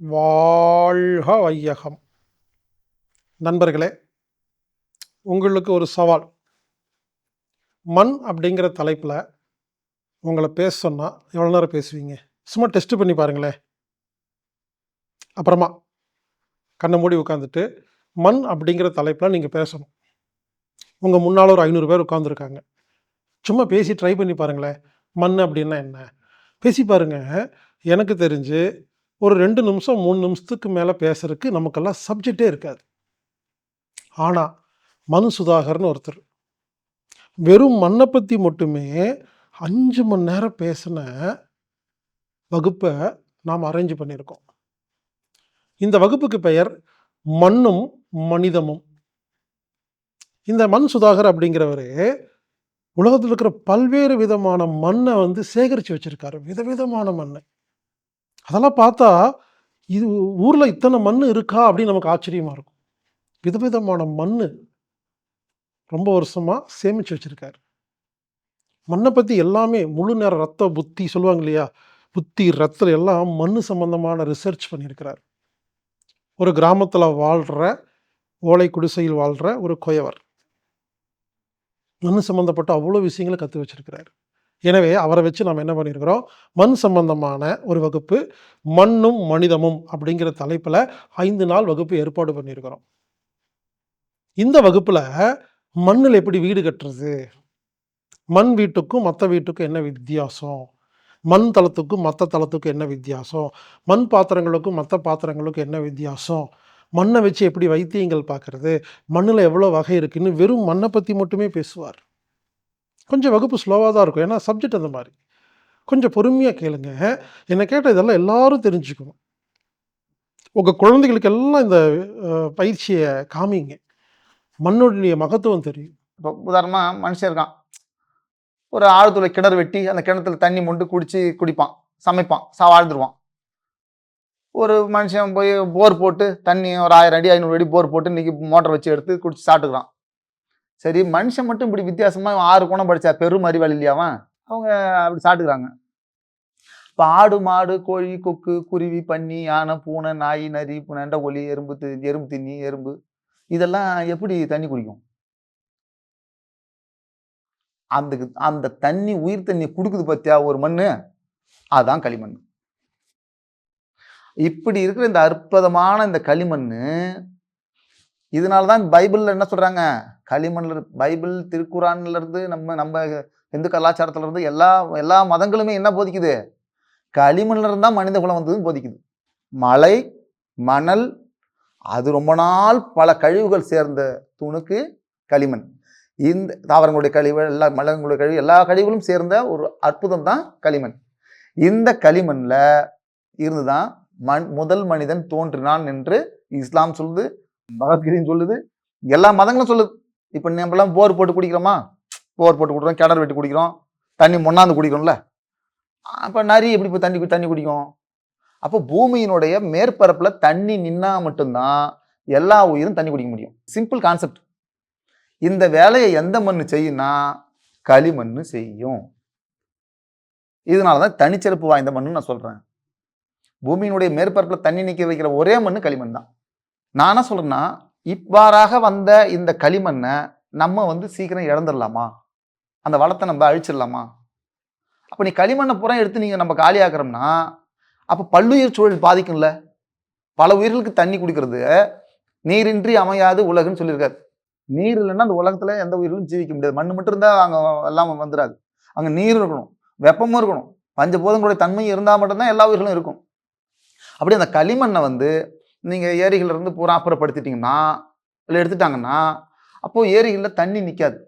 வாழ்க வையகம். நண்பர்களே உங்களுக்கு ஒரு சவால். மண் அப்படிங்கிற தலைப்பில் உங்களை பேச சொன்னால் எவ்வளோ நேரம் பேசுவீங்க? சும்மா டெஸ்ட் பண்ணி பாருங்களேன். அப்புறமா கண்ணை மூடி உட்காந்துட்டு மண் அப்படிங்கிற தலைப்பில் நீங்கள் பேசணும். உங்கள் முன்னால் ஒரு ஐநூறு பேர் உட்காந்துருக்காங்க சும்மா பேசி ட்ரை பண்ணி பாருங்களேன். மண் அப்படின்னா என்ன? பேசி பாருங்க. எனக்கு தெரிஞ்சு ஒரு ரெண்டு நிமிஷம் மூணு நிமிஷத்துக்கு மேலே பேசுறதுக்கு நமக்கெல்லாம் சப்ஜெக்டே இருக்காது. ஆனால் மனு சுதாகர்னு ஒருத்தர். வெறும் மண்ணை பற்றி மட்டுமே அஞ்சு மணி நேரம் பேசின வகுப்பை நாம் அரேஞ்ச் பண்ணியிருக்கோம். இந்த வகுப்புக்கு பெயர் மண்ணும் மனிதமும். இந்த மண் சுதாகர் அப்படிங்கிறவர் உலகத்தில் இருக்கிற பல்வேறு விதமான மண்ணை வந்து சேகரித்து வச்சுருக்காரு. விதவிதமான மண்ணை. அதெல்லாம் பார்த்தா இது ஊரில் இத்தனை மண் இருக்கா அப்படின்னு நமக்கு ஆச்சரியமாக இருக்கும். விதவிதமான மண் ரொம்ப வருஷமாக சேமித்து வச்சுருக்காரு. மண்ணை பற்றி எல்லாமே முழு நேர ரத்த புத்தி சொல்லுவாங்க இல்லையா? புத்தி ரத்தம் எல்லாம் மண் சம்மந்தமான ரிசர்ச் பண்ணியிருக்கிறார். ஒரு கிராமத்தில் வாழ்கிற ஓலை குடிசையில் வாழ்கிற ஒரு கொயவர். மண் சம்மந்தப்பட்ட அவ்வளோ விஷயங்களை கற்று வச்சிருக்கிறார். எனவே அவரை வச்சு நம்ம என்ன பண்ணியிருக்கிறோம்? மண் சம்பந்தமான ஒரு வகுப்பு மண்ணும் மனிதமும் அப்படிங்கிற தலைப்பில் ஐந்து நாள் வகுப்பு ஏற்பாடு பண்ணியிருக்கிறோம். இந்த வகுப்பில் மண்ணில் எப்படி வீடு கட்டுறது? மண் வீட்டுக்கும் மற்ற வீட்டுக்கும் என்ன வித்தியாசம்? மண் தளத்துக்கும் மற்ற தளத்துக்கும் என்ன வித்தியாசம்? மண் பாத்திரங்களுக்கும் மற்ற பாத்திரங்களுக்கும் என்ன வித்தியாசம்? மண்ணை வச்சு எப்படி வைத்தியங்கள் பார்க்கறது மண்ணில் எவ்வளோ வகை இருக்குன்னு வெறும் மண்ணை பற்றி மட்டுமே பேசுவார். கொஞ்சம் வகுப்பு ஸ்லோவாக தான் இருக்கும். ஏன்னா சப்ஜெக்ட் அந்த மாதிரி. கொஞ்சம் பொறுமையாக கேளுங்க. என்னை கேட்ட இதெல்லாம் எல்லாரும் தெரிஞ்சுக்கணும். உங்கள் குழந்தைகளுக்கு எல்லாம் இந்த பயிற்சியை காமிங்க. மண்ணுடைய மகத்துவம் தெரியும். இப்போ உதாரணமாக மனுஷன் இருக்கான். ஒரு ஆழ்துளை கிணறு வெட்டி அந்த கிணத்துல தண்ணி மொண்டு குடிச்சு குடிப்பான். சமைப்பான். சா வாழ்ந்துருவான். ஒரு மனுஷன் போய் போர் போட்டு தண்ணி ஒரு ஆயிரம் அடி ஐநூறு அடி போர் போட்டு இன்னைக்கு மோட்டர் வச்சு எடுத்து குடிச்சு சாப்பிட்டுக்கிறான். சரி மனுஷன் மட்டும் இப்படி வித்தியாசமாக ஆறு குணம் படித்தா பெரும் அறிவாளி இல்லையாவன் அவங்க அப்படி சாட்டுக்கிறாங்க. இப்போ ஆடு மாடு கோழி கொக்கு குருவி பன்னி யானை பூனை நாய் நரி நண்டை ஒலி எறும்பு எறும்பு தின்னி எறும்பு இதெல்லாம் எப்படி தண்ணி குடிக்கும்? அந்த அந்த தண்ணி உயிர் தண்ணி கொடுக்குது பார்த்தியா ஒரு மண் அதுதான் களிமண். இப்படி இருக்கிற இந்த அற்புதமான இந்த களிமண் இதனால தான் பைபிளில் என்ன சொல்கிறாங்க களிமண்ல பைபிள் திருக்குறான்லேருந்து நம்ம நம்ம இந்து கலாச்சாரத்துலேருந்து எல்லா எல்லா மதங்களுமே என்ன போதிக்குது? களிமண்லேருந்து தான் மனித குலம் வந்ததுன்னு போதிக்குது. மலை மணல் அது ரொம்ப நாள் பல கழிவுகள் சேர்ந்த துணுக்கு களிமண். இந்த தாவரங்களுடைய கழிவு எல்லா மலங்களுடைய கழிவு எல்லா கழிவுகளும் சேர்ந்த ஒரு அற்புதம் தான் களிமண். இந்த களிமண்ணில் இருந்து தான் மண் முதல் மனிதன் தோன்றினான் என்று இஸ்லாம் சொல்லுது. பகவத்கீதையும் சொல்லுது. எல்லா மதங்களும் சொல்லுது. இப்போ நம்மளாம் போர் போட்டு குடிக்கிறோமா? போர் போட்டு குடிக்கிறோம் கிணறு வெட்டி குடிக்கிறோம் தண்ணி முன்னாந்து குடிக்கிறோம்ல. அப்போ நரி எப்படி இப்போ தண்ணி தண்ணி குடிக்கும்? அப்போ பூமியினுடைய மேற்பரப்பில் தண்ணி நின்னா மட்டும்தான் எல்லா உயிரும் தண்ணி குடிக்க முடியும். சிம்பிள் கான்செப்ட் இந்த வேலையை எந்த மண் செய்யும்னா களிமண் செய்யும். இதனால தான் தனிச்சிறப்பு வாய்ந்த மண்ணுன்னு நான் சொல்கிறேன் பூமியினுடைய மேற்பரப்பில் தண்ணி நிற்க வைக்கிற ஒரே மண் களிமண் தான் நான் என்ன சொல்கிறேன்னா இவ்வாறாக வந்த இந்த களிமண்ணை நம்ம வந்து சீக்கிரம் இழந்துடலாமா? அந்த வளத்தை நம்ம அழிச்சிடலாமா? அப்போ நீ களிமண்ணை பூரா எடுத்து நீங்கள் நம்ம காலியாக்குறோம்னா அப்போ பல்லுயிர் சூழல் பாதிக்கும்ல. பல உயிர்களுக்கு தண்ணி குடிக்கிறது நீரின்றி அமையாது உலகுன்னு சொல்லியிருக்காரு. நீர் இல்லைன்னா அந்த உலகத்தில் எந்த உயிர்களும் ஜீவிக்க முடியாது. மண் மட்டும் இருந்தால் அங்கே எல்லாம் வந்துடாது. அங்கே நீர் இருக்கணும் வெப்பமும் இருக்கணும். பஞ்சபோதங்களுடைய தன்மையும் இருந்தால் மட்டும்தான் எல்லா உயிர்களும் இருக்கும். அப்படி அந்த களிமண்ணை வந்து நீங்கள் ஏரிகள்ல இருந்து பூரா அப்புறப்படுத்திட்டிங்கன்னா இல்லை எடுத்துட்டாங்கன்னா அப்போது ஏரிகளில் தண்ணி நிற்காது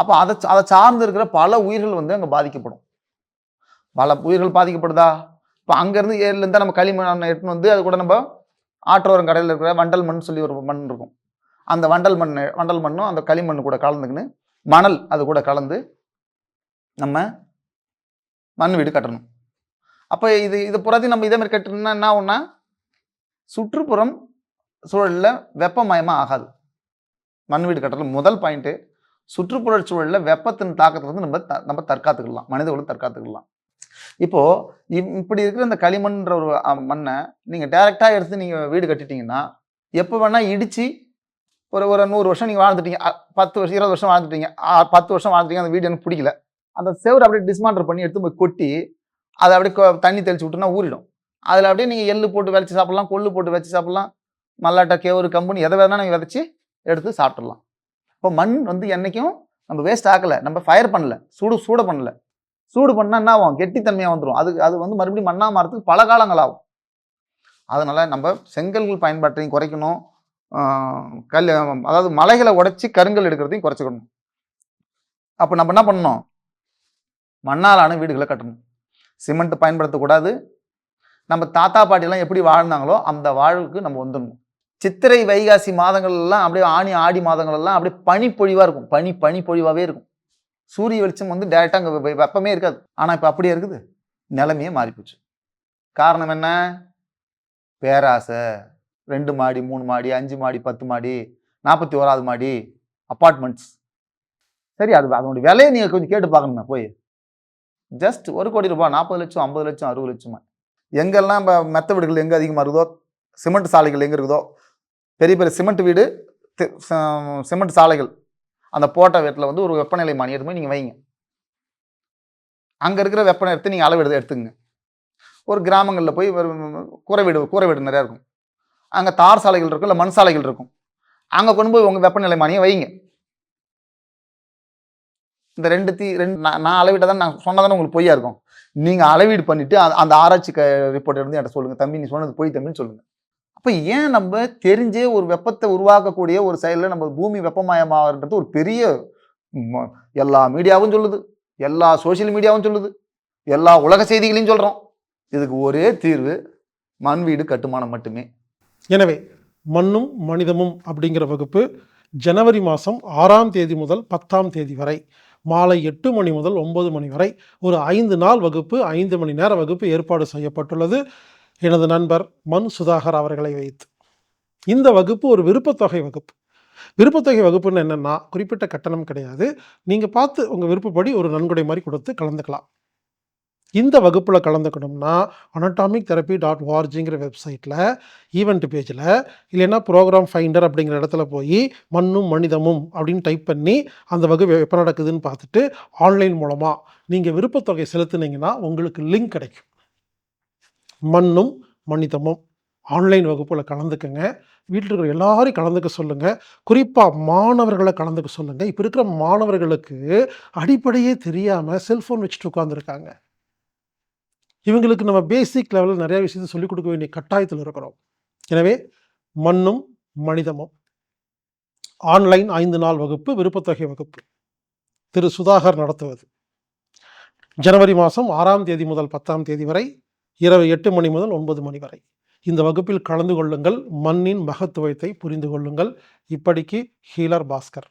அப்போ அதை அதை சார்ந்து இருக்கிற பல உயிர்கள் வந்து அங்கே பாதிக்கப்படும். பல உயிர்கள் பாதிக்கப்படுதா? இப்போ அங்கேருந்து ஏரியிலேருந்து நம்ம களிமண் எடுத்துன்னு வந்து அது கூட நம்ம ஆற்றோரம் கடையில் இருக்கிற வண்டல் மண் சொல்லி ஒரு மண் இருக்கும். அந்த வண்டல் மண் வண்டல் மண்ணும் அந்த களிமண் கூட கலந்துக்கின்னு மணல் அது கூட கலந்து நம்ம மண் வீடு கட்டணும். அப்போ இது இது புறத்தையும் நம்ம இதே மாதிரி கட்டணும்னா என்ன ஒன்றா சுற்றுப்புறம் சூழலில் வெப்பமயமாக ஆகாது. மண் வீடு கட்டுறது முதல் பாயிண்ட்டு சுற்றுப்புற சூழலில் வெப்பத்தின் தாக்கத்தை வந்து நம்ம த- நம்ம தற்காத்துக்கலாம். மனிதர்களும் தற்காத்துக்கலாம். இப்போது இப்- இப்படி இருக்கிற இந்த களிமண்ன்ற ஒரு மண்ணை நீங்கள் டைரெக்டாக எடுத்து நீங்கள் வீடு கட்டிட்டீங்கன்னா எப்போ வேணால் இடித்து ஒரு ஒரு நூறு வருஷம் நீங்கள் வாழ்ந்துட்டீங்க. பத்து வருஷம் இருபது வருஷம் வாழ்ந்துட்டீங்க. பத்து வருஷம் வாழ்ந்துட்டீங்க. அந்த வீடு எனக்கு பிடிக்கல. அந்த செவரை அப்படியே டிஸ்மாண்டர் பண்ணி எடுத்து போய் கொட்டி அதை அப்படியே தண்ணி தெளிச்சு விட்டுனா ஊறிடும். அதில் அப்படியே நீங்கள் எள்ளு போட்டு விதைச்சி சாப்பிட்லாம் கொள்ளு போட்டு வச்சு சாப்பிட்லாம். மல்லாட்டை கேவரு கம்பெனி எதை வேணால் நீங்கள் விதைச்சி எடுத்து சாப்பிட்றலாம் இப்போ மண் வந்து என்றைக்கும் நம்ம வேஸ்ட் ஆக்கலை. நம்ம ஃபயர் பண்ணல. சூடு சூட பண்ணல. சூடு பண்ணால் என்ன ஆகும்? கெட்டித்தன்மையாக வந்துடும் அது அது வந்து மறுபடியும் மண்ணா மாறத்துக்கு பல காலங்கள் ஆகும். அதனால் நம்ம செங்கல்கள் பயன்பாட்டையும் குறைக்கணும். கல் அதாவது மலைகளை உடைச்சி கருங்கல் எடுக்கிறதையும் குறைச்சிக்கணும். அப்போ நம்ம என்ன பண்ணணும்? மண்ணாலான வீடுகளை கட்டணும். சிமெண்ட் பயன்படுத்தக்கூடாது. நம்ம தாத்தா பாட்டிலாம் எப்படி வாழ்ந்தாங்களோ அந்த வாழ்வுக்கு நம்ம வந்துடணும். சித்திரை வைகாசி மாதங்கள் எல்லாம் அப்படியே ஆணி ஆடி மாதங்கள்லாம் அப்படியே பனிப்பொழிவாக இருக்கும். பனி பனிப்பொழிவாகவே இருக்கும். சூரிய வெளிச்சம் வந்து டேரெக்டாக அங்கே வெப்பமே இருக்காது. ஆனால் இப்போ அப்படியே இருக்குது. நிலைமையே மாறிப்போச்சு. காரணம் என்ன? பேராசை. ரெண்டு மாடி மூணு மாடி அஞ்சு மாடி பத்து மாடி நாற்பத்தி ஓராவது மாடி அப்பார்ட்மெண்ட்ஸ் சரி அது அதனுடைய விலையை நீங்கள் கொஞ்சம் கேட்டு பார்க்கணுமே போய். ஜஸ்ட் ஒரு கோடி ரூபாய் நாற்பது லட்சம் ஐம்பது லட்சம் அறுபது லட்சமா எங்கெல்லாம் இப்போ மெத்த வீடுகள் எங்கே அதிகமாக இருக்குதோ சிமெண்ட் சாலைகள் எங்கே இருக்குதோ பெரிய பெரிய சிமெண்ட் வீடு சிமெண்ட் சாலைகள் அந்த போட்ட வீட்டில் வந்து ஒரு வெப்பநிலை மானி எடுத்து போய் நீங்கள் வைங்க. அங்கே இருக்கிற வெப்பநிலை எடுத்து நீங்கள் அளவு எடுத்து எடுத்துங்க ஒரு கிராமங்களில் போய் கூரை வீடு கூரை வீடு நிறையா இருக்கும். அங்கே தார் சாலைகள் இருக்கும் இல்லை மண் சாலைகள் இருக்கும். அங்கே கொண்டு போய் உங்கள் வெப்பநிலை மானியை வைங்க. இந்த ரெண்டு தீ ரெண்டு நான் நான் அளவிட்ட தான் நான் சொன்னதானே உங்களுக்கு பொய்யா இருக்கும். நீங்கள் அளவீடு பண்ணிவிட்டு அந்த ஆராய்ச்சி க ரிப்போர்ட் இருந்து என்கிட்ட சொல்லுங்கள் தம்பி நீ சொன்னது பொய் தம்பின்னு சொல்லுங்கள் அப்போ ஏன் நம்ம தெரிஞ்சே ஒரு வெப்பத்தை உருவாக்கக்கூடிய ஒரு செயலில் நம்ம பூமி வெப்பமயமாகன்றது ஒரு பெரிய எல்லா மீடியாவும் சொல்லுது. எல்லா சோஷியல் மீடியாவும் சொல்லுது. எல்லா உலக செய்திகளையும் சொல்கிறோம் இதுக்கு ஒரே தீர்வு மண் வீடு கட்டுமானம் மட்டுமே. எனவே மண்ணும் மனிதமும் அப்படிங்கிற வகுப்பு ஜனவரி மாதம் ஆறாம் தேதி முதல் பத்தாம் தேதி வரை மாலை எட்டு மணி முதல் ஒன்பது மணி வரை ஒரு ஐந்து நாள் வகுப்பு ஐந்து மணி நேர வகுப்பு ஏற்பாடு செய்யப்பட்டுள்ளது. எனது நண்பர் மண் சுதாகர் அவர்களை வைத்து. இந்த வகுப்பு ஒரு விருப்பத்தொகை வகுப்பு. விருப்பத்தொகை வகுப்புன்னு என்னென்னா குறிப்பிட்ட கட்டணம் கிடையாது. நீங்கள் பார்த்து உங்கள் விருப்பப்படி ஒரு நன்கொடை மாதிரி கொடுத்து கலந்துக்கலாம். இந்த வகுப்பில் கலந்துக்கணும்னா அனட்டாமிக் தெரப்பி டாட் ஓஆர்ஜிங்கிற வெப்சைட்டில் ஈவெண்ட் பேஜில் இல்லைன்னா ப்ரோக்ராம் ஃபைண்டர் அப்படிங்கிற இடத்துல போய் மண்ணும் மனிதமும் அப்படின்னு டைப் பண்ணி அந்த வகுப்பு எப்போ நடக்குதுன்னு பார்த்துட்டு ஆன்லைன் மூலமாக நீங்கள் விருப்பத்தொகை செலுத்துனீங்கன்னா உங்களுக்கு லிங்க் கிடைக்கும். மண்ணும் மனிதமும் ஆன்லைன் வகுப்பில் கலந்துக்குங்க. வீட்டில் இருக்கிற எல்லாரையும் கலந்துக்க சொல்லுங்கள் குறிப்பாக மாணவர்களை கலந்துக்க சொல்லுங்கள் இப்போ இருக்கிற மாணவர்களுக்கு அடிப்படையே தெரியாமல் செல்ஃபோன் வச்சுட்டு உட்காந்துருக்காங்க இவங்களுக்கு நம்ம பேசிக் லெவலில் நிறைய விஷயத்தை சொல்லிக் கொடுக்க வேண்டிய கட்டாயத்தில் இருக்கிறோம். எனவே மண்ணும் மனிதமும். ஆன்லைன் ஐந்து நாள் வகுப்பு விருப்பத்தொகை வகுப்பு. திரு சுதாகர் நடத்துவது. ஜனவரி மாதம் ஆறாம் தேதி முதல் பத்தாம் தேதி வரை இரவு எட்டு மணி முதல் ஒன்பது மணி வரை. இந்த வகுப்பில் கலந்து கொள்ளுங்கள் மண்ணின் மகத்துவத்தை புரிந்து கொள்ளுங்கள். இப்படிக்கு ஹீலர் பாஸ்கர்.